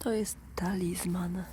To jest talizman.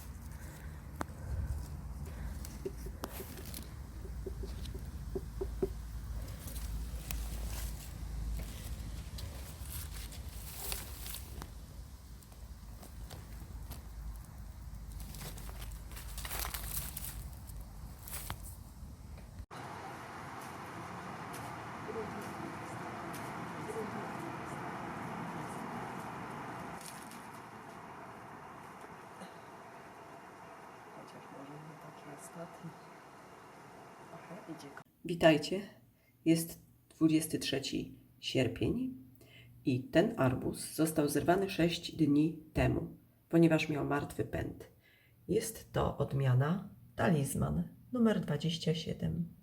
Ostatni. Aha, idzie. Witajcie. Jest 23 sierpień i ten arbuz został zerwany 6 dni temu, ponieważ miał martwy pęd. Jest to odmiana talizman numer 27.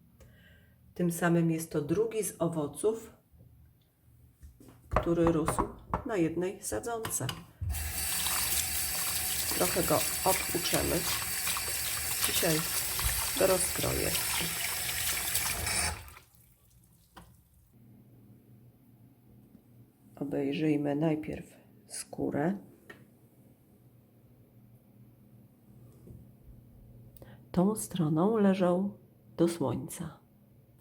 Tym samym jest to drugi z owoców, który rósł na jednej sadzonce. Trochę go odpuczemy. Dzisiaj go rozkroję. obejrzyjmy najpierw skórę. Tą stroną leżał do słońca.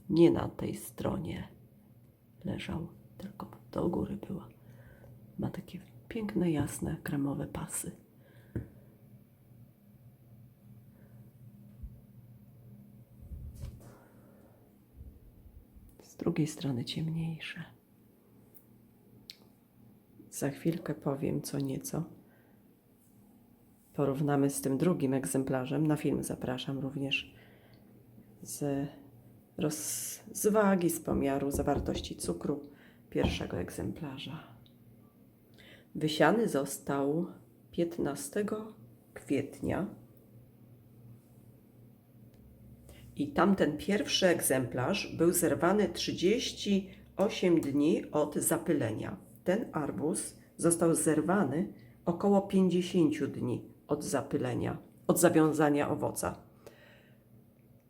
Nie na tej stronie leżał, tylko do góry była. Ma takie piękne, jasne, kremowe pasy. Z drugiej strony ciemniejsze. Za chwilkę powiem co nieco. Porównamy z tym drugim egzemplarzem. Na film zapraszam również z, roz, z wagi, z pomiaru zawartości cukru pierwszego egzemplarza. Wysiany został 15 kwietnia. I tamten pierwszy egzemplarz był zerwany 38 dni od zapylenia ten arbuz został zerwany około 50 dni od zapylenia, od zawiązania owoca.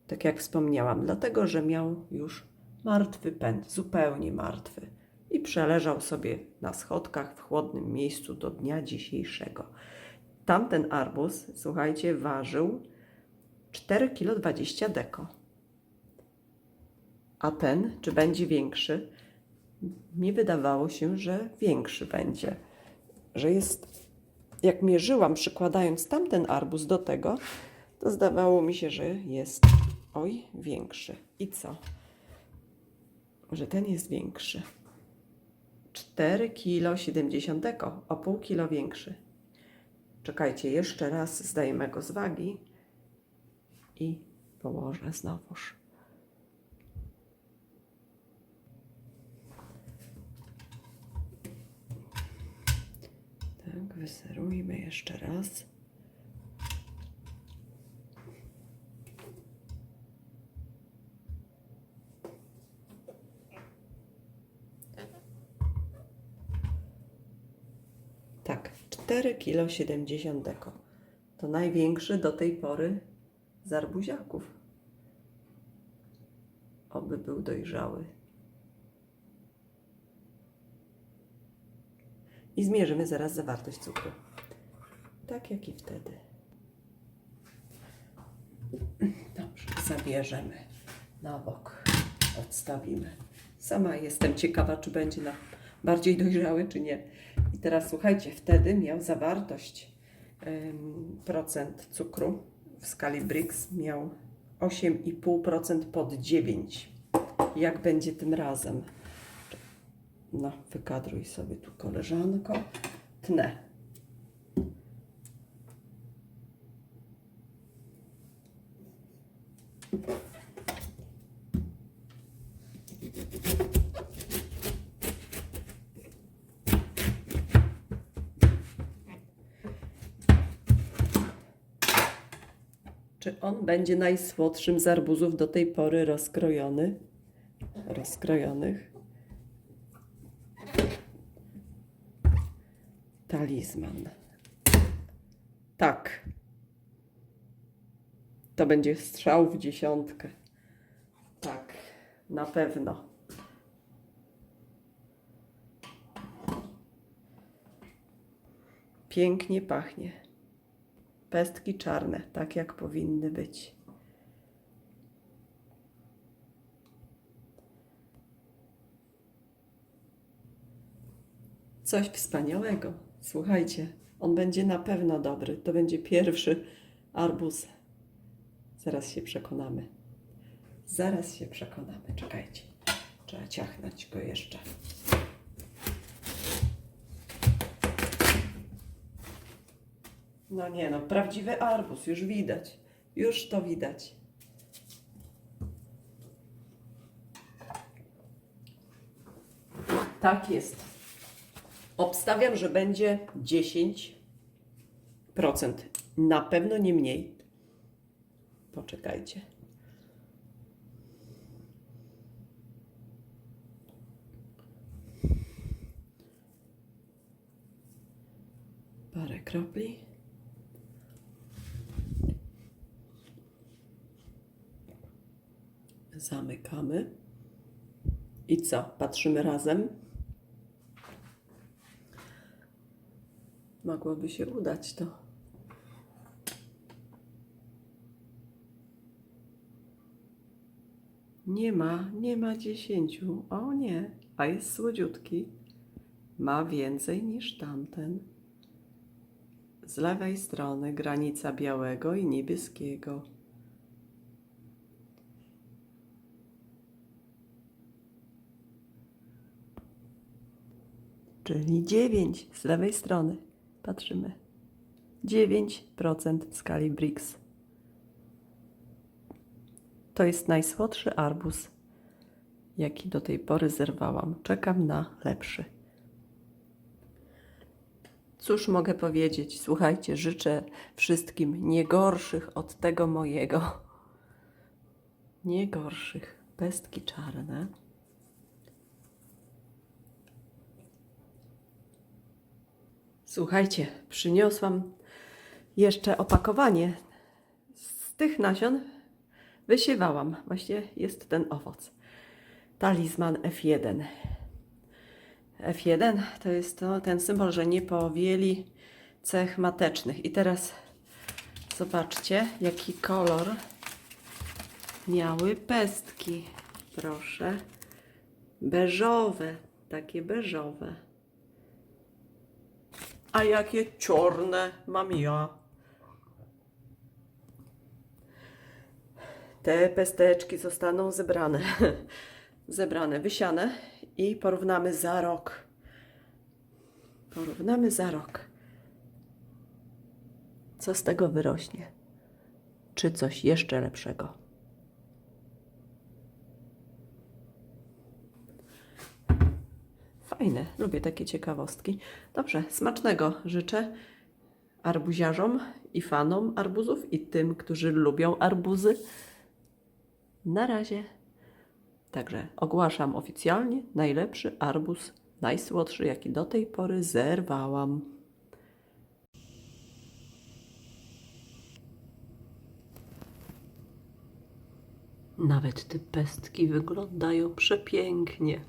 Tak jak wspomniałam, dlatego że miał już martwy pęd, zupełnie martwy i przeleżał sobie na schodkach w chłodnym miejscu do dnia dzisiejszego. Tamten arbuz, słuchajcie, ważył 4,20 kg deko. A ten, czy będzie większy, mi wydawało się, że większy będzie. Że jest, jak mierzyłam, przykładając tamten arbuz do tego, to zdawało mi się, że jest, oj, większy. I co? Że ten jest większy. 4 kg 70, o pół kilo większy. Czekajcie, jeszcze raz zdajemy go z wagi i położę znowuż. Tak, wyserujmy jeszcze raz. Tak, 4 kg 70 deko. To największy do tej pory z arbuziaków. Oby był dojrzały. i zmierzymy zaraz zawartość cukru. Tak jak i wtedy. Dobrze, zabierzemy na bok, odstawimy. Sama jestem ciekawa, czy będzie na bardziej dojrzały, czy nie. I teraz słuchajcie, wtedy miał zawartość ym, procent cukru w skali Brix miał 8,5% pod 9. Jak będzie tym razem? No, wykadruj sobie tu koleżanko. Tnę. On będzie najsłodszym z arbuzów do tej pory rozkrojony? Rozkrojonych. Talizman. Tak. To będzie strzał w dziesiątkę. Tak, na pewno. Pięknie pachnie. Pestki czarne, tak jak powinny być. Coś wspaniałego. Słuchajcie, on będzie na pewno dobry. To będzie pierwszy arbuz. Zaraz się przekonamy. Zaraz się przekonamy. Czekajcie. Trzeba ciachnąć go jeszcze. No nie no, prawdziwy arbuz, już widać. Już to widać. Tak jest. Obstawiam, że będzie 10%. Na pewno nie mniej. Poczekajcie. Parę kropli. Zamykamy. I co? Patrzymy razem. Mogłoby się udać to. Nie ma, nie ma dziesięciu. O nie, a jest słodziutki. Ma więcej niż tamten. Z lewej strony granica białego i niebieskiego. Czyli 9 z lewej strony. Patrzymy. 9% w skali BRICS. To jest najsłodszy arbuz, jaki do tej pory zerwałam. Czekam na lepszy. Cóż mogę powiedzieć? Słuchajcie, życzę wszystkim nie gorszych od tego mojego. Nie gorszych. Pestki czarne. Słuchajcie, przyniosłam jeszcze opakowanie. Z tych nasion wysiewałam. Właśnie jest ten owoc. Talizman F1. F1 to jest to, ten symbol, że nie powieli cech matecznych. I teraz zobaczcie, jaki kolor miały pestki. Proszę. Beżowe, takie beżowe. A jakie czarne mam ja. Te pesteczki zostaną zebrane. zebrane, wysiane i porównamy za rok. Porównamy za rok. Co z tego wyrośnie? Czy coś jeszcze lepszego? Fajne, lubię takie ciekawostki. Dobrze, smacznego życzę arbuziarzom i fanom arbuzów i tym, którzy lubią arbuzy. Na razie. Także ogłaszam oficjalnie najlepszy arbuz, najsłodszy, jaki do tej pory zerwałam. Nawet te pestki wyglądają przepięknie.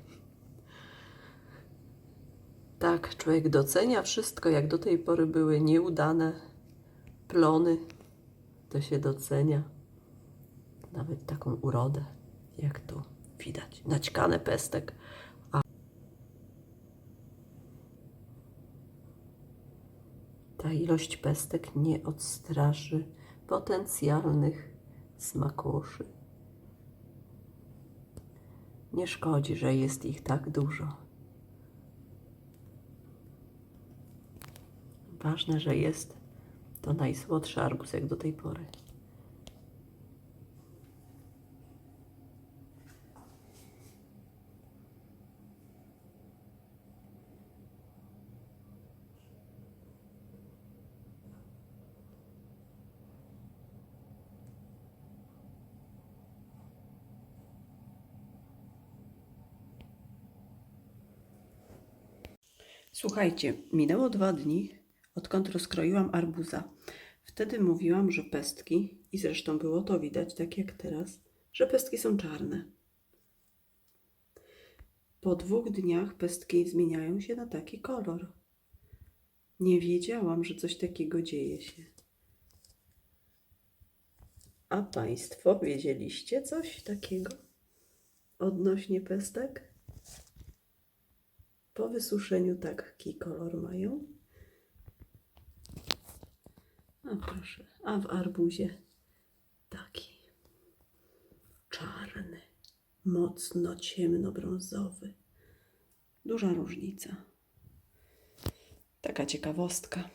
Tak, człowiek docenia wszystko, jak do tej pory były nieudane plony, to się docenia. Nawet taką urodę, jak tu widać. Naćkane pestek. A ta ilość pestek nie odstraszy potencjalnych smakoszy. Nie szkodzi, że jest ich tak dużo. Ważne, że jest to najsłodszy arbuz jak do tej pory. Słuchajcie, minęło dwa dni, odkąd rozkroiłam arbuza. Wtedy mówiłam, że pestki, i zresztą było to widać, tak jak teraz, że pestki są czarne. Po dwóch dniach pestki zmieniają się na taki kolor. Nie wiedziałam, że coś takiego dzieje się. A Państwo wiedzieliście coś takiego odnośnie pestek? Po wysuszeniu taki kolor mają. A proszę, a w arbuzie taki czarny, mocno ciemnobrązowy. Duża różnica. Taka ciekawostka.